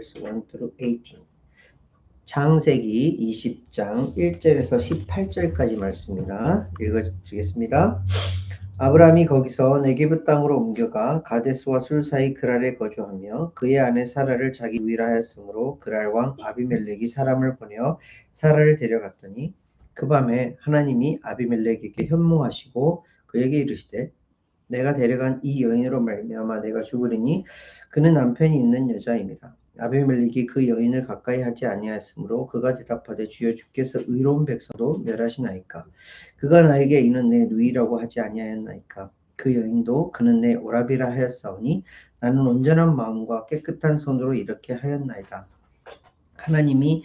verse 1 through 18. 창세기 20장 1절에서 18절까지 말씀입니다. 읽어드리겠습니다. 아브라함이 거기서 네게브 땅으로 옮겨가 가데스와 술 사이 그랄에 거주하며 그의 아내 사라를 자기 위라하였으므로 그랄 왕 아비멜렉이 사람을 보내어 사라를 데려갔더니 그 밤에 하나님이 아비멜렉에게 현몽하시고 그에게 이르시되 내가 데려간 이 여인으로 말미암아 내가 죽으리니 그는 남편이 있는 여자임이라 아비멜렉이 그 여인을 가까이 하지 아니하였으므로 그가 대답하되 주여 주께서 의로운 백성도 멸하시나이까? 그가 나에게 이는 내 누이라고 하지 아니하였나이까? 그 여인도 그는 내 오라비라 하였사오니 나는 온전한 마음과 깨끗한 손으로 이렇게 하였나이다. 하나님이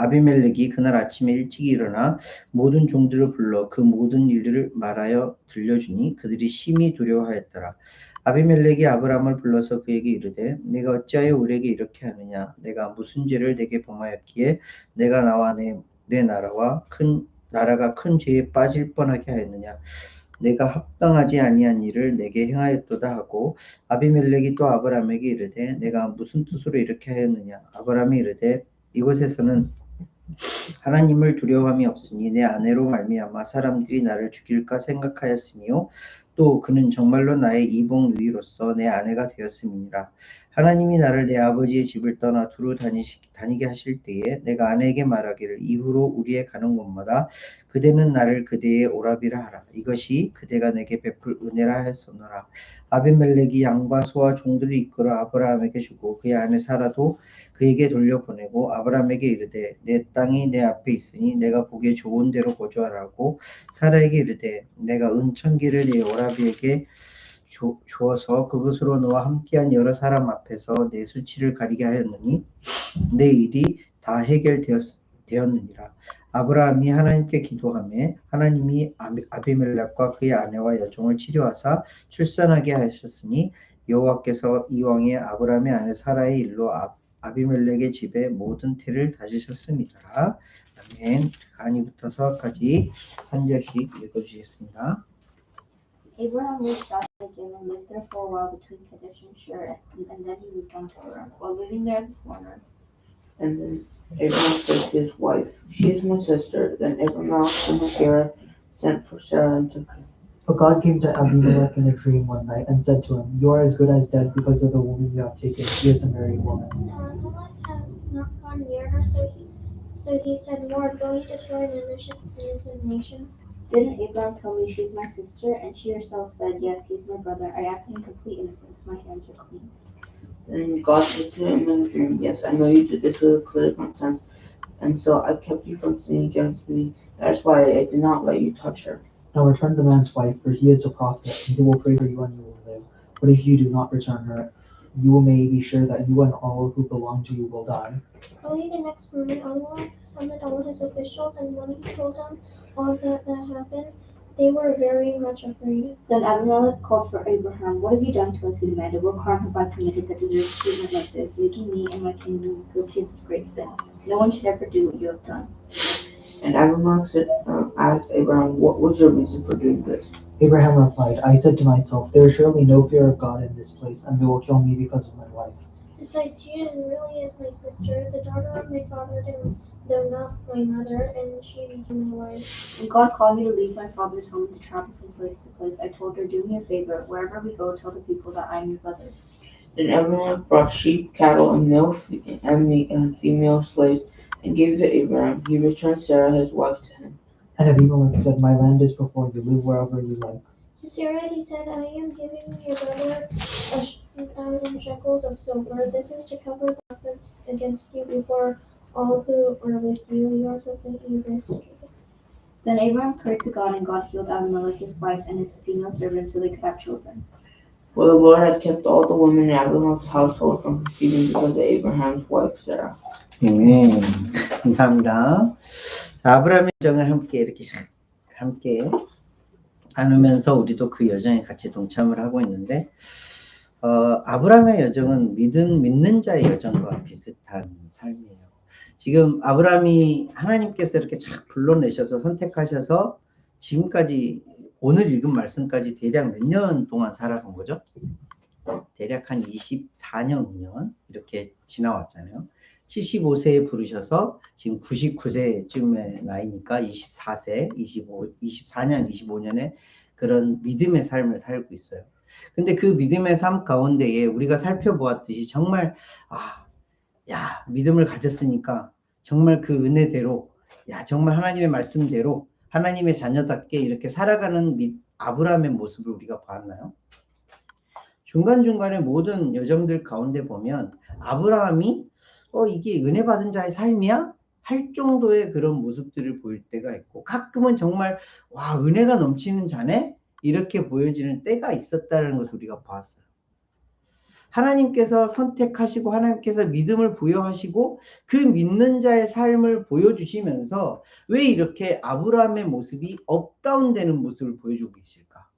아비멜렉이 그날 아침에 일찍 일어나 모든 종들을 불러 그 모든 일들을 말하여 들려주니 그들이 심히 두려워하였더라. 아비멜렉이 아브라함을 불러서 그에게 이르되 내가 어찌하여 우리에게 이렇게 하느냐? 내가 무슨 죄를 내게 범하였기에 내가 나와 내, 내 나라와 큰 나라가 큰 죄에 빠질 뻔하게 하였느냐? 내가 합당하지 아니한 일을 내게 행하였도다 하고 아비멜렉이 또 아브라함에게 이르되 내가 무슨 뜻으로 이렇게 하였느냐? 아브라함이 이르되 이곳에서는 하나님을 두려워함이 없으니 내 아내로 말미암아 사람들이 나를 죽일까 생각하였으며 또 그는 정말로 나의 이복 누이로서 내 아내가 되었음이니라. 하나님이 나를 내 아버지의 집을 떠나 두루 다니시, 다니게 하실 때에 내가 아내에게 말하기를 이후로 우리의 가는 곳마다 그대는 나를 그대의 오라비라 하라. 이것이 그대가 내게 베풀 은혜라 하였었노라. 아비멜렉이 양과 소와 종들을 이끌어 아브라함에게 주고 그의 아내 사라도 그에게 돌려보내고 아브라함에게 이르되 내 땅이 내 앞에 있으니 내가 보기에 좋은 데로 거주하라고 사라에게 이르되 내가 은천기를 내 오라 비에게 주, 주어서 그것으로 너와 함께한 여러 사람 앞에서 내 수치를 가리게 하였느니 내 일이 다 해결되었느니라 아브라함이 하나님께 기도하며 하나님이 아비- 아비멜렉과 그의 아내와 여종을 치료하사 출산하게 하셨으니 여호와께서 이왕에 아브라함의 아내 사라의 일로 아, 아비멜렉의 집에 모든 태를 다지셨습니다. 아멘. 간이부터 서까지 한 절씩 읽어주시겠습니다. Abraham moved south again and lived there for a while between Kadesh and Shur, and, and then he moved on to Haran. While living there as a foreigner, And then Abraham said to his wife, She is my sister. Then Abraham and Hagar sent for Sarah and took her. But God came to Abimelech in a dream one night and said to him, You are as good as dead because of the woman you have taken. She is a married woman. Abimelech has not gone near her, so he, so he said, Lord, will you destroy an innocent, innocent nation? Didn't Abraham tell me she's my sister? And she herself said, Yes, he's my brother. I acted in complete innocence. My hands are clean. Then God said to him in a dream, Yes, I know you did this with a clear consent, and so I kept you from sinning against me. That is why I did not let you touch her. Now return the man's wife, for he is a prophet, and he will pray for you and you will live. But if you do not return her, you may be sure that you and all who belong to you will die. Early the next morning, Abimelech summoned all his officials, and when he told them all that, that happened, they were very much afraid. Then Abimelech called for Abraham. What have you done to us? He demanded. What crime have I committed that deserves treatment like this, making me and my kingdom guilty of this great sin? No one should ever do what you have done. And Abimelech said, uh, asked Abraham, What was your reason for doing this? Abraham replied, I said to myself, There is surely no fear of God in this place, and they will kill me because of my wife. Besides, she really is my sister, the daughter of my father, though, though not my mother, and she became my wife. When God called me to leave my father's home to travel from place to place, I told her, Do me a favor. Wherever we go, tell the people that I am your brother. Then Abimelech brought sheep, cattle, and male fe- and me- and female slaves, and gave to Abraham. He returned Sarah his wife to him. And Abimelech said, My land is before you, live wherever you like. To Sarah he said, I am giving your brother a thousand shekels of silver. This is to cover the offense against you before all who are with you. Yours will pay you this. Then Abraham prayed to God, and God healed Abimelech, his wife, and his female servants so they could have children. For the Lord had kept all the women in Abimelech's household from conceiving because of Abraham's wife Sarah. 아멘. 감사합니다. 자, 아브라함의 여정을 함께 이렇게 샥 함께 나누면서 우리도 그 여정에 같이 동참을 하고 있는데 어, 아브라함의 여정은 믿은 믿는 자의 여정과 비슷한 삶이에요. 지금 아브라함이 하나님께서 이렇게 쫙 불러내셔서 선택하셔서 지금까지 오늘 읽은 말씀까지 대략 몇 년 동안 살아간 거죠? 대략 한 24년, 5년 이렇게 지나왔잖아요. 75세에 부르셔서 지금 99세쯤의 나이니까 24세, 25, 24년, 25년에 그런 믿음의 삶을 살고 있어요. 근데 그 믿음의 삶 가운데에 우리가 살펴보았듯이 정말 아, 야, 믿음을 가졌으니까 정말 그 은혜대로 야, 정말 하나님의 말씀대로 하나님의 자녀답게 이렇게 살아가는 미- 아브라함의 모습을 우리가 봤나요? 중간중간에 모든 여정들 가운데 보면 아브라함이 어, 이게 은혜 받은 자의 삶이야? 할 정도의 그런 모습들을 보일 때가 있고 가끔은 정말 와 은혜가 넘치는 자네? 이렇게 보여지는 때가 있었다는 것을 우리가 보았어요. 하나님께서 선택하시고 하나님께서 믿음을 부여하시고 그 믿는 자의 삶을 보여주시면서 왜 이렇게 아브라함의 모습이 업다운되는 모습을 보여주고 계실까?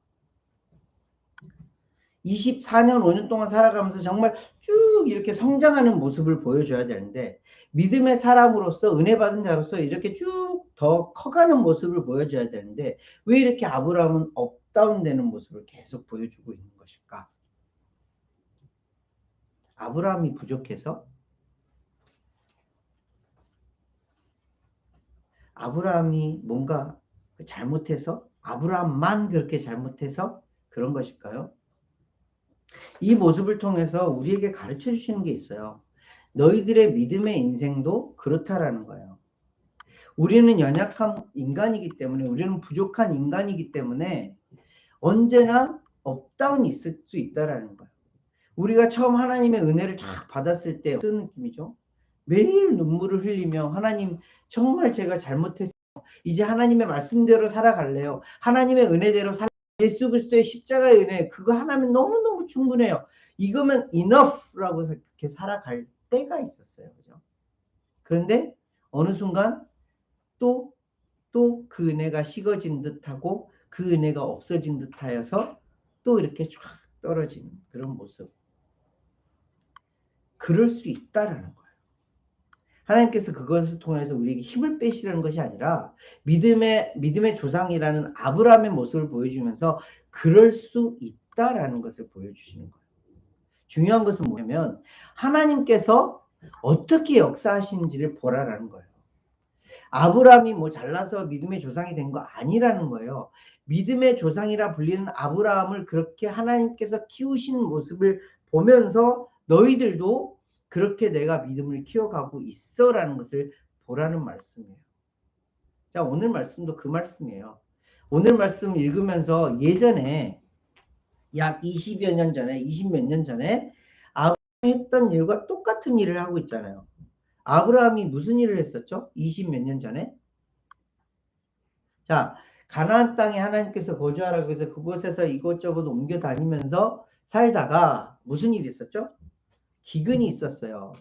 24년, 5년 동안 살아가면서 정말 쭉 이렇게 성장하는 모습을 보여줘야 되는데 믿음의 사람으로서 은혜 받은 자로서 이렇게 쭉 더 커가는 모습을 보여줘야 되는데 왜 이렇게 아브라함은 업다운되는 모습을 계속 보여주고 있는 것일까? 아브라함이 부족해서 아브라함이 뭔가 잘못해서 아브라함만 그렇게 잘못해서 그런 것일까요? 이 모습을 통해서 우리에게 가르쳐 주시는 게 있어요. 너희들의 믿음의 인생도 그렇다라는 거예요. 우리는 연약한 인간이기 때문에, 우리는 부족한 인간이기 때문에 언제나 업다운이 있을 수 있다라는 거예요. 우리가 처음 하나님의 은혜를 쫙 받았을 때 어떤 느낌이죠? 매일 눈물을 흘리며 하나님 정말 제가 잘못했어요. 이제 하나님의 말씀대로 살아갈래요. 하나님의 은혜대로 살 예수 그리스도의 십자가의 은혜 그거 하나면 너무너무 충분해요. 이거면 enough라고 이렇게 살아갈 때가 있었어요. 그죠? 그런데 어느 순간 또 또 그 은혜가 식어진 듯하고 그 은혜가 없어진 듯하여서 또 이렇게 쫙 떨어지는 그런 모습. 그럴 수 있다라는 거예요. 하나님께서 그것을 통해서 우리에게 힘을 빼시려는 것이 아니라 믿음의 믿음의 조상이라는 아브라함의 모습을 보여주면서 그럴 수 있다라는 것을 보여주시는 거예요. 중요한 것은 뭐냐면 하나님께서 어떻게 역사하시는지를 보라라는 거예요. 아브라함이 뭐 잘나서 믿음의 조상이 된 거 아니라는 거예요. 믿음의 조상이라 불리는 아브라함을 그렇게 하나님께서 키우신 모습을 보면서 너희들도 그렇게 내가 믿음을 키워가고 있어라는 것을 보라는 말씀이에요. 자, 오늘 말씀도 그 말씀이에요. 오늘 말씀 읽으면서 예전에 약 20여 년 전에, 20몇 년 전에 아브라함이 했던 일과 똑같은 일을 하고 있잖아요. 아브라함이 무슨 일을 했었죠? 20몇 년 전에? 자, 가나안 땅에 하나님께서 거주하라고 해서 그곳에서 이곳저곳 옮겨 다니면서 살다가 무슨 일이 있었죠? 기근이 있었어요.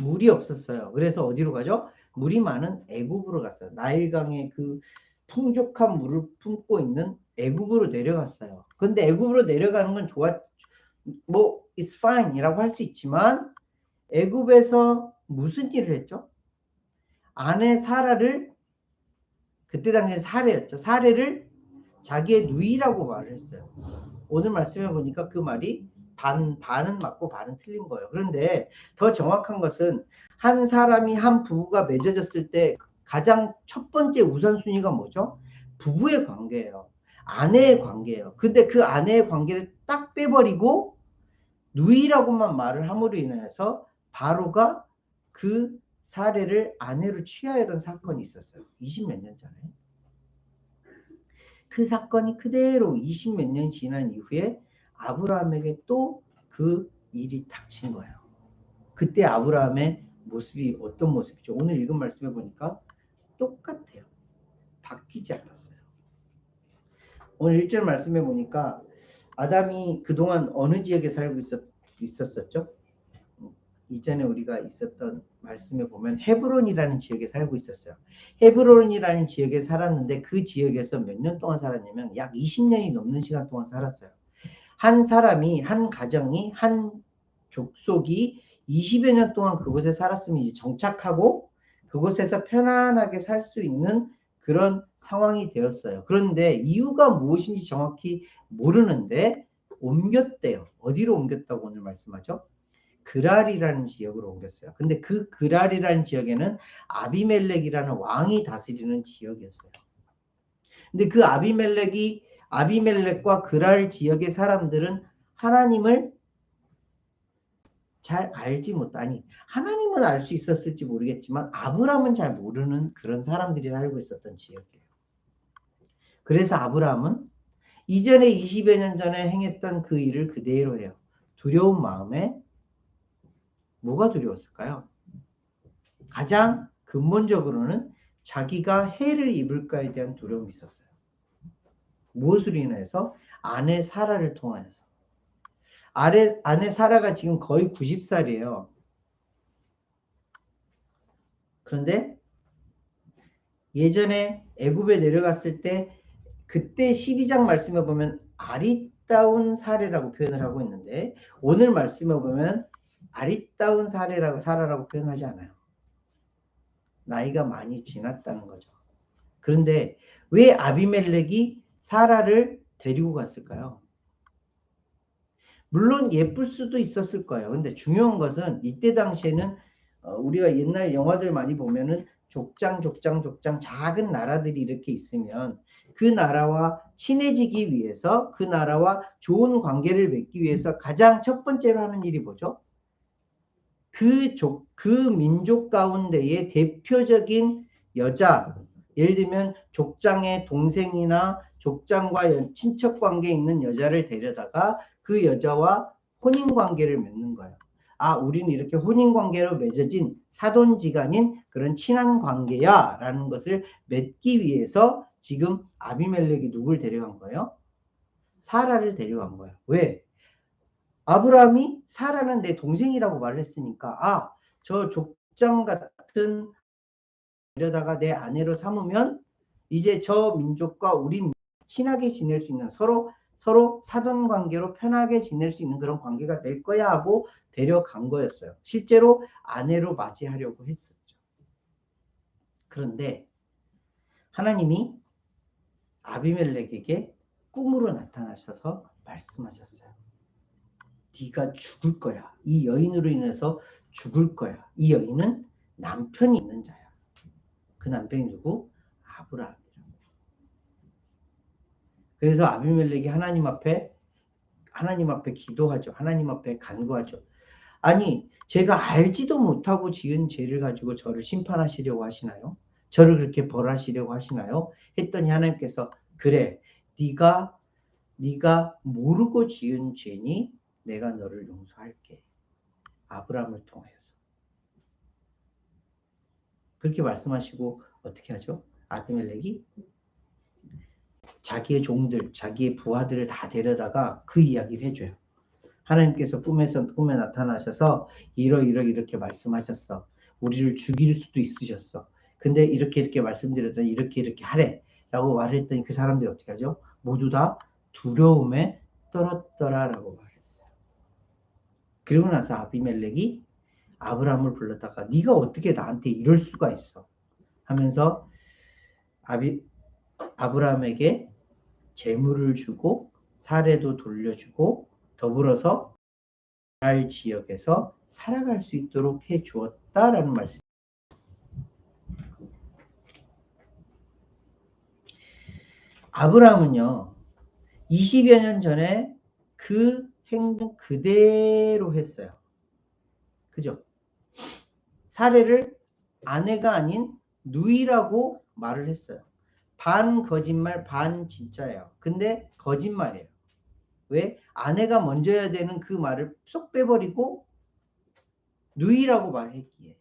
물이 없었어요. 그래서 어디로 가죠? 물이 많은 애굽으로 갔어요. 나일강의 그 풍족한 물을 품고 있는 애굽으로 내려갔어요. 근데 애굽으로 내려가는 건 좋았, 뭐 it's fine이라고 할 수 있지만 애굽에서 무슨 일을 했죠? 아내 사라를 그때 당시에 사례였죠. 사례를 자기의 누이라고 말을 했어요. 오늘 말씀해 보니까 그 말이 반 반은 맞고 반은 틀린 거예요. 그런데 더 정확한 것은 한 사람이 한 부부가 맺어졌을 때 가장 첫 번째 우선순위가 뭐죠? 부부의 관계예요. 아내의 관계예요. 근데 그 아내의 관계를 딱 빼버리고 누이라고만 말을 함으로 인해서 바로가 그 사례를 아내로 취하였던 사건이 있었어요. 20 몇 년 전에. 그 사건이 그대로 20 몇 년 지난 이후에 아브라함에게 또 그 일이 닥친 거예요. 그때 아브라함의 모습이 어떤 모습이죠? 오늘 읽은 말씀해 보니까 똑같아요. 바뀌지 않았어요. 오늘 1절 말씀해 보니까 아담이 그동안 어느 지역에 살고 있었, 있었었죠? 이전에 우리가 있었던 말씀에 보면 헤브론이라는 지역에 살고 있었어요. 헤브론이라는 지역에 살았는데 그 지역에서 몇 년 동안 살았냐면 약 20년이 넘는 시간 동안 살았어요. 한 사람이 한 가정이 한 족속이 20여 년 동안 그곳에 살았으면 이제 정착하고 그곳에서 편안하게 살 수 있는 그런 상황이 되었어요. 그런데 이유가 무엇인지 정확히 모르는데 옮겼대요. 어디로 옮겼다고 오늘 말씀하죠? 그랄이라는 지역으로 옮겼어요. 근데 그 그랄이라는 지역에는 아비멜렉이라는 왕이 다스리는 지역이었어요. 근데 그 아비멜렉이 아비멜렉과 그랄 지역의 사람들은 하나님을 잘 알지 못하니 하나님은 알 수 있었을지 모르겠지만 아브라함은 잘 모르는 그런 사람들이 살고 있었던 지역이에요. 그래서 아브라함은 이전에 20여 년 전에 행했던 그 일을 그대로 해요. 두려운 마음에 뭐가 두려웠을까요? 가장 근본적으로는 자기가 해를 입을까에 대한 두려움이 있었어요. 무엇으로 인해서? 아내 사라를 통하여서. 아내, 아내 사라가 지금 거의 90살이에요. 그런데 예전에 애굽에 내려갔을 때 그때 12장 말씀에 보면 아리따운 사례라고 표현을 하고 있는데 오늘 말씀에 보면 아리따운 사례라고 사라라고 표현하지 않아요. 나이가 많이 지났다는 거죠. 그런데 왜 아비멜렉이 사라를 데리고 갔을까요? 물론 예쁠 수도 있었을 거예요. 근데 중요한 것은 이때 당시에는 어, 우리가 옛날 영화들 많이 보면은 족장, 족장, 족장 작은 나라들이 이렇게 있으면 그 나라와 친해지기 위해서 그 나라와 좋은 관계를 맺기 위해서 가장 첫 번째로 하는 일이 뭐죠? 그 족, 그 민족 가운데의 대표적인 여자, 예를 들면 족장의 동생이나 족장과 연- 친척 관계에 있는 여자를 데려다가 그 여자와 혼인 관계를 맺는 거예요. 아, 우리는 이렇게 혼인 관계로 맺어진 사돈지간인 그런 친한 관계야 라는 것을 맺기 위해서 지금 아비멜렉이 누굴 데려간 거예요? 사라를 데려간 거예요. 왜? 아브라함이 사라는 내 동생이라고 말을 했으니까 아, 저 족장 같은 데려다가 내 아내로 삼으면 이제 저 민족과 우리 친하게 지낼 수 있는 서로 서로 사돈 관계로 편하게 지낼 수 있는 그런 관계가 될 거야 하고 데려간 거였어요. 실제로 아내로 맞이하려고 했었죠. 그런데 하나님이 아비멜렉에게 꿈으로 나타나셔서 말씀하셨어요. 네가 죽을 거야. 이 여인으로 인해서 죽을 거야. 이 여인은 남편이 있는 자야. 그 남편이 누구? 아브라함이라고. 그래서 아비멜렉이 하나님 앞에 하나님 앞에 기도하죠. 하나님 앞에 간구하죠. 아니, 제가 알지도 못하고 지은 죄를 가지고 저를 심판하시려고 하시나요? 저를 그렇게 벌하시려고 하시나요? 했더니 하나님께서 그래, 네가 네가 모르고 지은 죄니 내가 너를 용서할게. 아브라함을 통하여서. 그렇게 말씀하시고 어떻게 하죠? 아비멜렉이 자기의 종들, 자기의 부하들을 다 데려다가 그 이야기를 해줘요. 하나님께서 꿈에서 꿈에 나타나셔서 이러이러 이렇게 말씀하셨어. 우리를 죽일 수도 있으셨어. 근데 이렇게 이렇게 말씀드렸더니 이렇게 이렇게 하래. 라고 말을 했더니 그 사람들이 어떻게 하죠? 모두 다 두려움에 떨었더라라고 말했어요. 그리고 나서 아비멜렉이 아브라함을 불렀다가 네가 어떻게 나한테 이럴 수가 있어? 하면서 아비 아브라함에게 재물을 주고 사례도 돌려주고 더불어서 알 지역에서 살아갈 수 있도록 해 주었다라는 말씀. 아브라함은요, 20여 년 전에 그 행동 그대로 했어요. 그죠? 사례를 아내가 아닌 누이라고 말을 했어요. 반 거짓말, 반 진짜예요. 근데 거짓말이에요. 왜? 아내가 먼저 해야 되는 그 말을 쏙 빼버리고 누이라고 말했기에.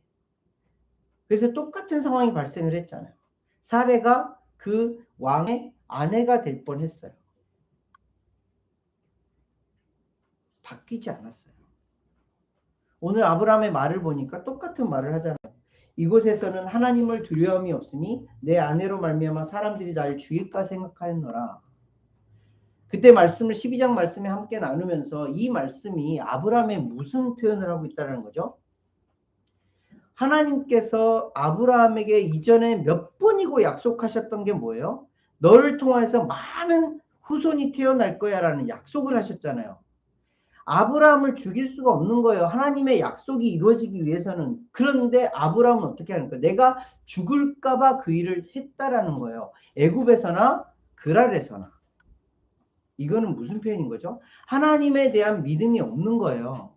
그래서 똑같은 상황이 발생을 했잖아요. 사례가 그 왕의 아내가 될 뻔했어요. 바뀌지 않았어요. 오늘 아브라함의 말을 보니까 똑같은 말을 하잖아요. 이곳에서는 하나님을 두려움이 없으니 내 아내로 말미암아 사람들이 날 죽일까 생각하였노라. 그때 말씀을 12장 말씀에 함께 나누면서 이 말씀이 아브라함의 무슨 표현을 하고 있다는 거죠? 하나님께서 아브라함에게 이전에 몇 번이고 약속하셨던 게 뭐예요? 너를 통해서 많은 후손이 태어날 거야라는 약속을 하셨잖아요. 아브라함을 죽일 수가 없는 거예요. 하나님의 약속이 이루어지기 위해서는. 그런데 아브라함은 어떻게 하는 거예요? 내가 죽을까봐 그 일을 했다라는 거예요. 애굽에서나 그랄에서나. 이거는 무슨 표현인 거죠? 하나님에 대한 믿음이 없는 거예요.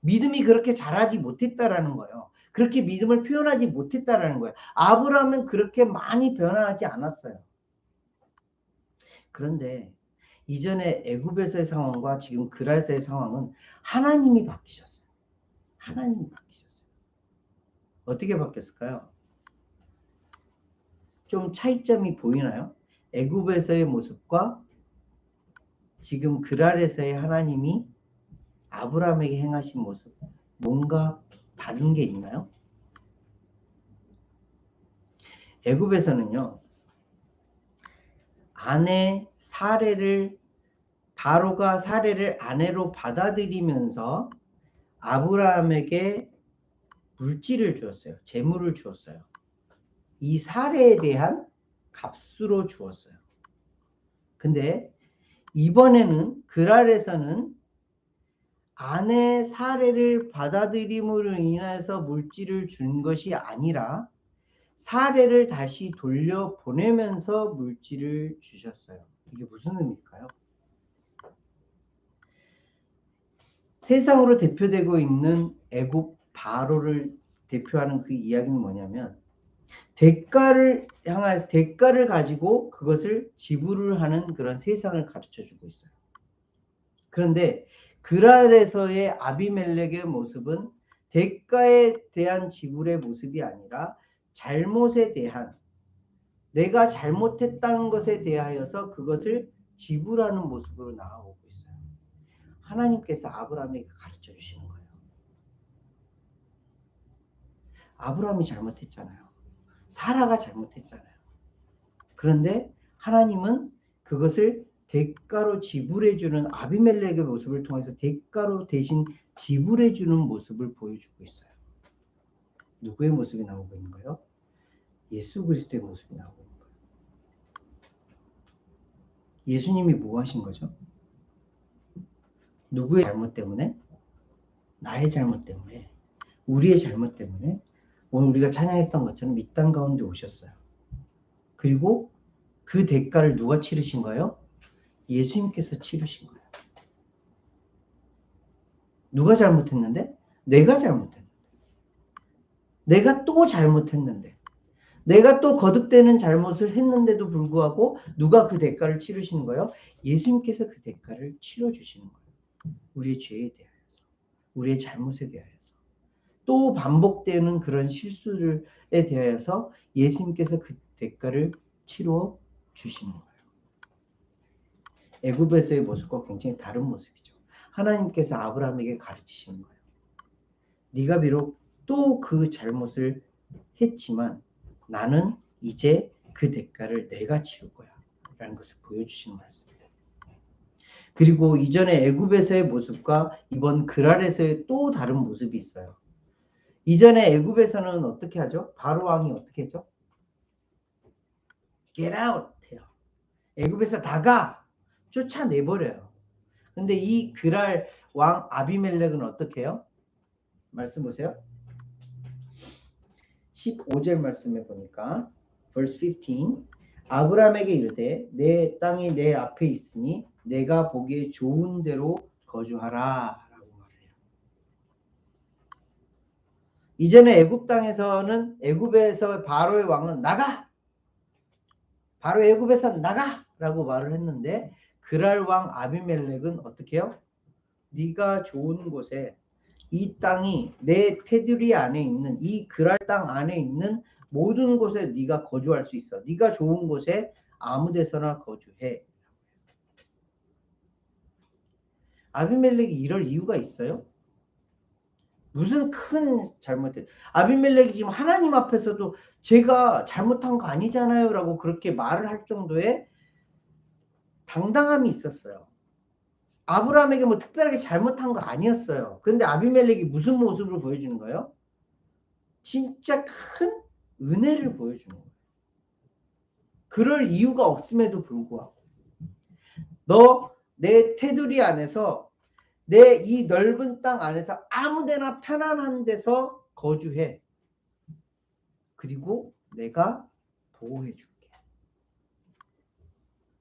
믿음이 그렇게 잘하지 못했다라는 거예요. 그렇게 믿음을 표현하지 못했다라는 거예요. 아브라함은 그렇게 많이 변화하지 않았어요. 그런데 이전에 애굽에서의 상황과 지금 그랄에서의 상황은 하나님이 바뀌셨어요. 하나님이 바뀌셨어요. 어떻게 바뀌었을까요? 좀 차이점이 보이나요? 애굽에서의 모습과 지금 그랄에서의 하나님이 아브라함에게 행하신 모습 뭔가 다른 게 있나요? 애굽에서는요. 아내 사례를 바로가 사례를 아내로 받아들이면서 아브라함에게 물질을 주었어요. 재물을 주었어요. 이 사례에 대한 값으로 주었어요. 근데 이번에는 그랄에서는 아내 사례를 받아들임으로 인해서 물질을 준 것이 아니라 사례를 다시 돌려보내면서 물질을 주셨어요. 이게 무슨 의미일까요? 세상으로 대표되고 있는 애굽 바로를 대표하는 그 이야기는 뭐냐면 대가를 향해서 대가를 가지고 그것을 지불을 하는 그런 세상을 가르쳐 주고 있어요. 그런데 그랄에서의 아비멜렉의 모습은 대가에 대한 지불의 모습이 아니라 잘못에 대한 내가 잘못했다는 것에 대하여서 그것을 지불하는 모습으로 있어요. 하나님께서 아브라함에게 가르쳐 주시는 거예요. 아브라함이 잘못했잖아요. 사라가 잘못했잖아요. 그런데 하나님은 그것을 대가로 지불해 주는 아비멜렉의 모습을 통해서 대가로 대신 지불해 주는 모습을 보여주고 있어요. 누구의 모습이 나오고 있는 거예요? 예수 그리스도의 모습이 나오고 있는 거예요. 예수님이 뭐 하신 거죠? 누구의 잘못 때문에? 나의 잘못 때문에, 우리의 잘못 때문에 오늘 우리가 찬양했던 것처럼 이땅 가운데 오셨어요. 그리고 그 대가를 누가 치르신 거예요? 예수님께서 치르신 거예요. 누가 잘못했는데? 내가 잘못했는데. 내가 또 잘못했는데. 내가 또 거듭되는 잘못을 했는데도 불구하고 누가 그 대가를 치르시는 거예요? 예수님께서 그 대가를 치러 주시는 거예요. 우리의 죄에 대하여서, 우리의 잘못에 대하여서. 또 반복되는 그런 실수에 대하여서 예수님께서 그 대가를 치러 주시는 거예요. 애굽에서의 모습과 굉장히 다른 모습이죠. 하나님께서 아브라함에게 가르치시는 거예요. 네가 비록 또 그 잘못을 했지만 나는 이제 그 대가를 내가 치를 거야. 라는 것을 보여주시는 말씀이에요. 그리고 이전에 애굽에서의 모습과 이번 그랄에서의 또 다른 모습이 있어요. 이전에 애굽에서는 어떻게 하죠? 바로 왕이 어떻게 하죠? Get out 해요. 애굽에서 나가 쫓아내버려요. 근데 이 그랄 왕 아비멜렉은 어떻게 해요? 말씀 보세요. 15절 말씀에 보니까 verse 15 아브라함에게 이르되 내 땅이 내 앞에 있으니 내가 보기에 좋은 대로 거주하라 라고 말해요. 이전에 애굽 땅에서는 애굽에서 바로의 왕은 나가 바로 애굽에서 나가 라고 말을 했는데 그랄 왕 아비멜렉은 어떻게 해요? 네가 좋은 곳에 이 땅이 내 테두리 안에 있는 이 그랄 땅 안에 있는 모든 곳에 네가 거주할 수 있어. 네가 좋은 곳에 아무 데서나 거주해. 아비멜렉이 이럴 이유가 있어요? 무슨 큰 잘못했 아비멜렉이 지금 하나님 앞에서도 제가 잘못한 거 아니잖아요 라고 그렇게 말을 할 정도의 당당함이 있었어요. 아브라함에게 뭐 특별하게 잘못한 거 아니었어요. 근데 아비멜렉이 무슨 모습을 보여주는 거예요? 진짜 큰 은혜를 보여주는 거예요. 그럴 이유가 없음에도 불구하고 너 내 테두리 안에서 내 이 넓은 땅 안에서 아무데나 편안한 데서 거주해. 그리고 내가 보호해 줄게.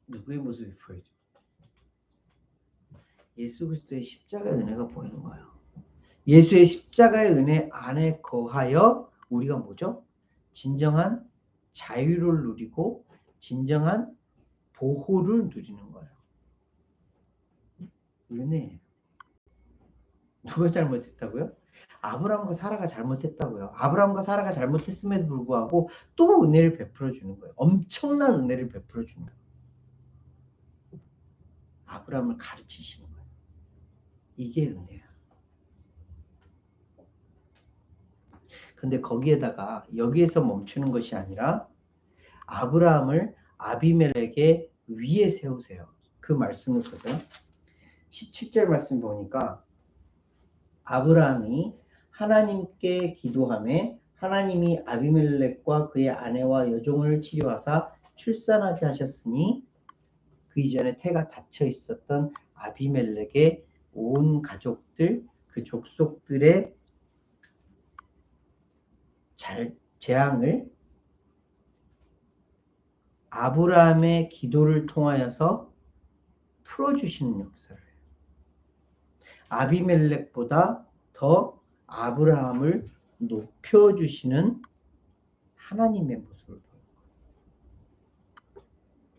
누구의 모습이 보여줘? 예수 그리스도의 십자가의 은혜가 보이는 거예요. 예수의 십자가의 은혜 안에 거하여 우리가 뭐죠? 진정한 자유를 누리고 진정한 보호를 누리는 거예요. 은혜예요. 누가 잘못했다고요? 아브라함과 사라가 잘못했다고요. 아브라함과 사라가 잘못했음에도 불구하고 또 은혜를 베풀어 주는 거예요. 엄청난 은혜를 베풀어 주는 거예요. 아브라함을 가르치시는 거예요. 이게 은혜야. 근데 거기에다가 여기에서 멈추는 것이 아니라 아브라함을 아비멜렉의 위에 세우세요. 그 말씀을 보세요. 17절 말씀 보니까 아브라함이 하나님께 기도함에 하나님이 아비멜렉과 그의 아내와 여종을 치료하사 출산하게 하셨으니 그 이전에 태가 닫혀 있었던 아비멜렉의 온 가족들 그 족속들의 잘 재앙을 아브라함의 기도를 통하여서 풀어주시는 역사를. 아비멜렉보다 더 아브라함을 높여주시는 하나님의 모습을 보여요.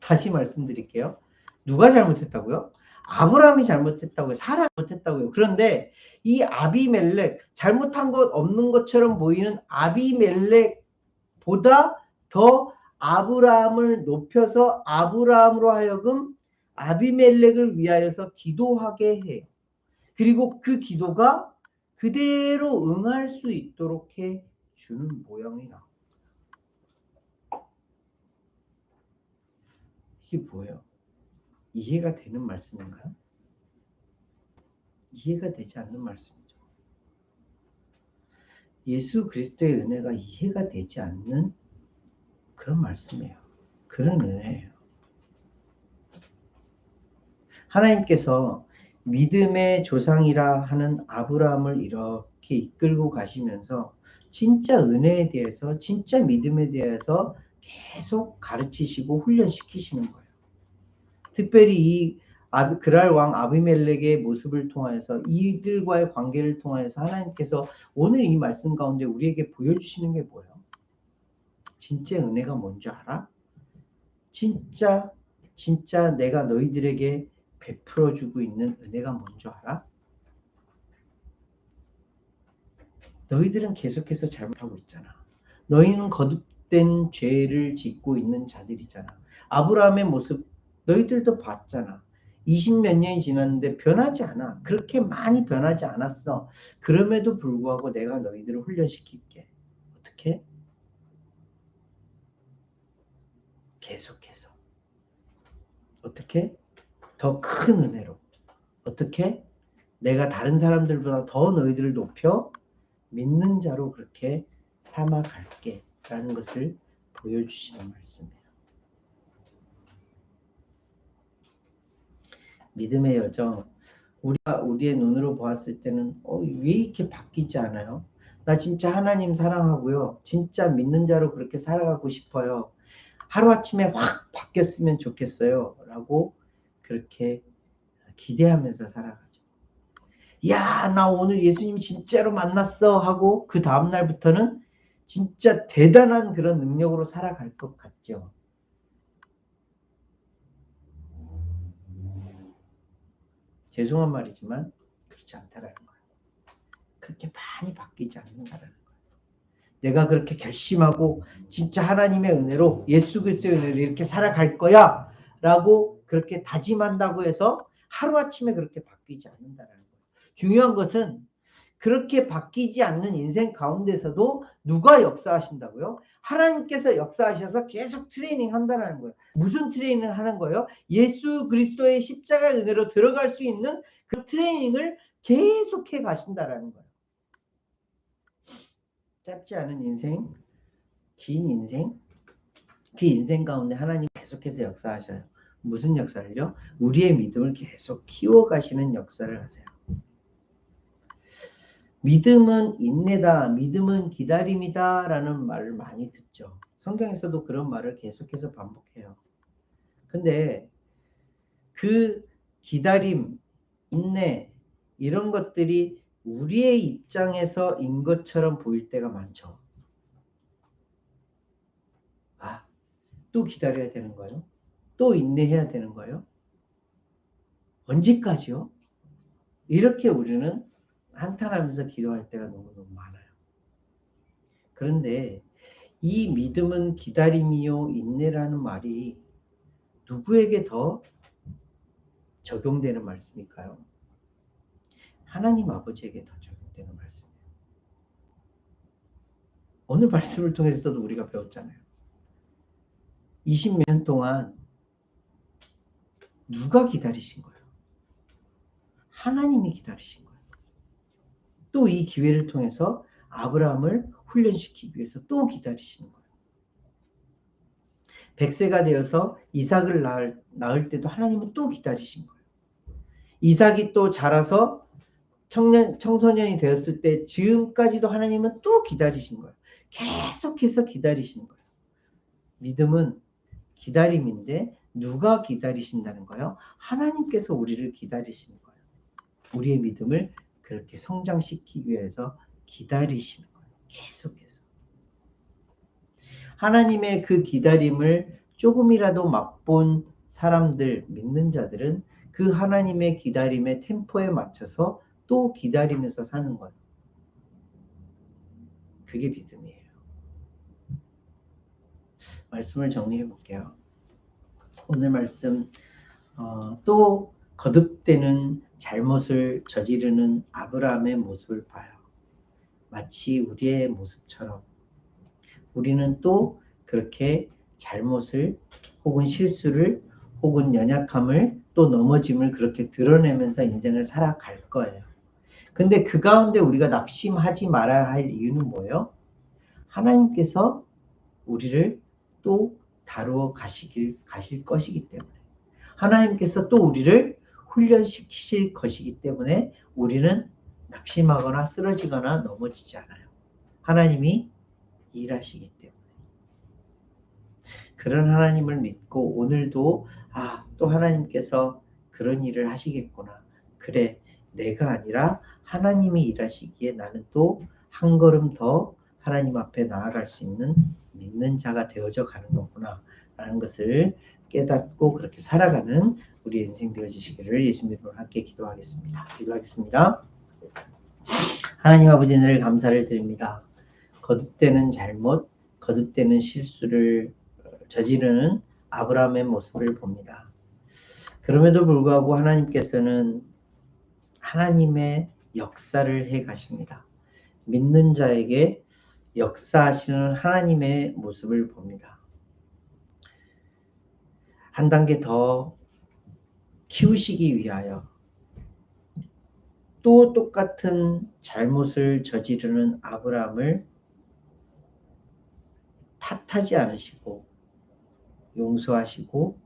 다시 말씀드릴게요. 누가 잘못했다고요? 아브라함이 잘못했다고요. 사라 잘못했다고요. 그런데 이 아비멜렉 잘못한 것 없는 것처럼 보이는 아비멜렉보다 더 아브라함을 높여서 아브라함으로 하여금 아비멜렉을 위하여서 기도하게 해요. 그리고 그 기도가 그대로 응할 수 있도록 해 주는 모양이 나옵니다. 이게 뭐예요? 이해가 되는 말씀인가요? 이해가 되지 않는 말씀이죠. 예수 그리스도의 은혜가 이해가 되지 않는 그런 말씀이에요. 그런 은혜예요. 하나님께서 믿음의 조상이라 하는 아브라함을 이렇게 이끌고 가시면서 진짜 은혜에 대해서 진짜 믿음에 대해서 계속 가르치시고 훈련시키시는 거예요. 특별히 이 아비, 그랄 왕 아비멜렉의 모습을 통하여서 이들과의 관계를 통하여서 하나님께서 오늘 이 말씀 가운데 우리에게 보여주시는 게 뭐예요? 진짜 은혜가 뭔지 알아? 진짜 진짜 내가 너희들에게 베풀어 주고 있는 은혜가 뭔지 알아? 너희들은 계속해서 잘못하고 있잖아. 너희는 거듭된 죄를 짓고 있는 자들이잖아. 아브라함의 모습 너희들도 봤잖아. 20몇 년이 지났는데 변하지 않아. 그렇게 많이 변하지 않았어. 그럼에도 불구하고 내가 너희들을 훈련시킬게. 어떻게? 계속해서. 어떻게? 더 큰 은혜로. 어떻게? 내가 다른 사람들보다 더 너희들을 높여 믿는 자로 그렇게 삼아 갈게. 라는 것을 보여주시는 말씀이에요. 믿음의 여정. 우리가 우리의 눈으로 보았을 때는 어, 왜 이렇게 바뀌지 않아요? 나 진짜 하나님 사랑하고요. 진짜 믿는 자로 그렇게 살아가고 싶어요. 하루아침에 확 바뀌었으면 좋겠어요. 라고 그렇게 기대하면서 살아가죠. 야, 나 오늘 예수님 진짜로 만났어. 하고 그 다음 날부터는 진짜 대단한 그런 능력으로 살아갈 것 같죠. 죄송한 말이지만 그렇지 않다라는 거예요. 그렇게 많이 바뀌지 않는다라는 거예요. 내가 그렇게 결심하고 진짜 하나님의 은혜로 예수 그리스도의 은혜로 이렇게 살아갈 거야 라고 그렇게 다짐한다고 해서 하루아침에 그렇게 바뀌지 않는다라는 거예요. 중요한 것은 그렇게 바뀌지 않는 인생 가운데서도 누가 역사하신다고요? 하나님께서 역사하셔서 계속 트레이닝 한다는 거예요. 무슨 트레이닝을 하는 거예요? 예수 그리스도의 십자가 은혜로 들어갈 수 있는 그 트레이닝을 계속해 가신다라는 거예요. 짧지 않은 인생, 긴 인생, 그 인생 가운데 하나님 계속해서 역사하셔요. 무슨 역사를요? 우리의 믿음을 계속 키워가시는 역사를 하세요. 믿음은 인내다, 믿음은 기다림이다 라는 말을 많이 듣죠. 성경에서도 그런 말을 계속해서 반복해요. 근데 그 기다림, 인내, 이런 것들이 우리의 입장에서인 것처럼 보일 때가 많죠. 아, 또 기다려야 되는 거예요? 또 인내해야 되는 거예요? 언제까지요? 이렇게 우리는 한탄하면서 기도할 때가 너무너무 많아요. 그런데 이 믿음은 기다림이요 인내라는 말이 누구에게 더 적용되는 말씀일까요? 하나님 아버지에게 더 적용되는 말씀이에요. 오늘 말씀을 통해서도 우리가 배웠잖아요. 20년 동안 누가 기다리신 거예요? 하나님이 기다리신 거예요. 또 이 기회를 통해서 아브라함을 훈련시키기 위해서 또 기다리시는 거예요. 100세가 되어서 이삭을 낳을, 낳을 때도 하나님은 또 기다리신 거예요. 이삭이 또 자라서 청년, 청소년이 되었을 때 지금까지도 하나님은 또 기다리신 거예요. 계속해서 기다리시는 거예요. 믿음은 기다림인데 누가 기다리신다는 거예요? 하나님께서 우리를 기다리시는 거예요. 우리의 믿음을 그렇게 성장시키기 위해서 기다리시는 거예요. 계속해서. 하나님의 그 기다림을 조금이라도 맛본 사람들, 믿는 자들은 그 하나님의 기다림의 템포에 맞춰서 또 기다리면서 사는 거예요. 그게 믿음이에요. 말씀을 정리해 볼게요. 오늘 말씀 어, 또 거듭되는 잘못을 저지르는 아브라함의 모습을 봐요. 마치 우리의 모습처럼 우리는 또 그렇게 잘못을 혹은 실수를 혹은 연약함을 또 넘어짐을 그렇게 드러내면서 인생을 살아갈 거예요. 근데 그 가운데 우리가 낙심하지 말아야 할 이유는 뭐예요? 하나님께서 우리를 또 다루어 가시길 가실 것이기 때문에 하나님께서 또 우리를 훈련시키실 것이기 때문에 우리는 낙심하거나 쓰러지거나 넘어지지 않아요. 하나님이 일하시기 때문에. 그런 하나님을 믿고 오늘도 아, 또 하나님께서 그런 일을 하시겠구나. 그래, 내가 아니라 하나님이 일하시기에 나는 또 한 걸음 더 하나님 앞에 나아갈 수 있는 믿는 자가 되어져 가는 거구나. 라는 것을 깨닫고 그렇게 살아가는 우리 인생 되어지시기를 예수님으로 함께 기도하겠습니다. 기도하겠습니다. 하나님 아버지 늘 감사를 드립니다. 거듭되는 잘못, 거듭되는 실수를 저지르는 아브라함의 모습을 봅니다. 그럼에도 불구하고 하나님께서는 하나님의 역사를 해 가십니다. 믿는 자에게 역사하시는 하나님의 모습을 봅니다. 한 단계 더 키우시기 위하여 또 똑같은 잘못을 저지르는 아브라함을 탓하지 않으시고 용서하시고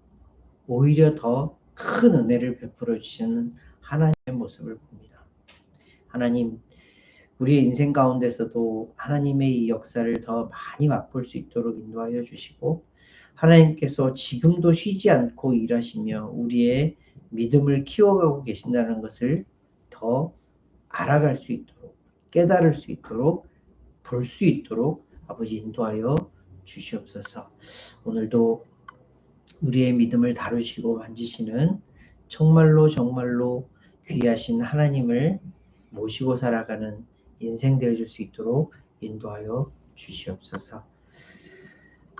오히려 더 큰 은혜를 베풀어 주시는 하나님의 모습을 봅니다. 하나님, 우리의 인생 가운데서도 하나님의 이 역사를 더 많이 맛볼 수 있도록 인도하여 주시고 하나님께서 지금도 쉬지 않고 일하시며 우리의 믿음을 키워가고 계신다는 것을 더 알아갈 수 있도록 깨달을 수 있도록 볼 수 있도록 아버지 인도하여 주시옵소서. 오늘도 우리의 믿음을 다루시고 만지시는 정말로 정말로 귀하신 하나님을 모시고 살아가는 인생 되어줄 수 있도록 인도하여 주시옵소서.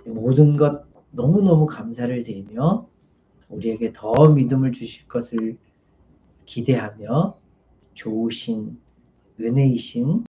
모든 것 너무너무 감사를 드리며 우리에게 더 믿음을 주실 것을 기대하며 좋으신 은혜이신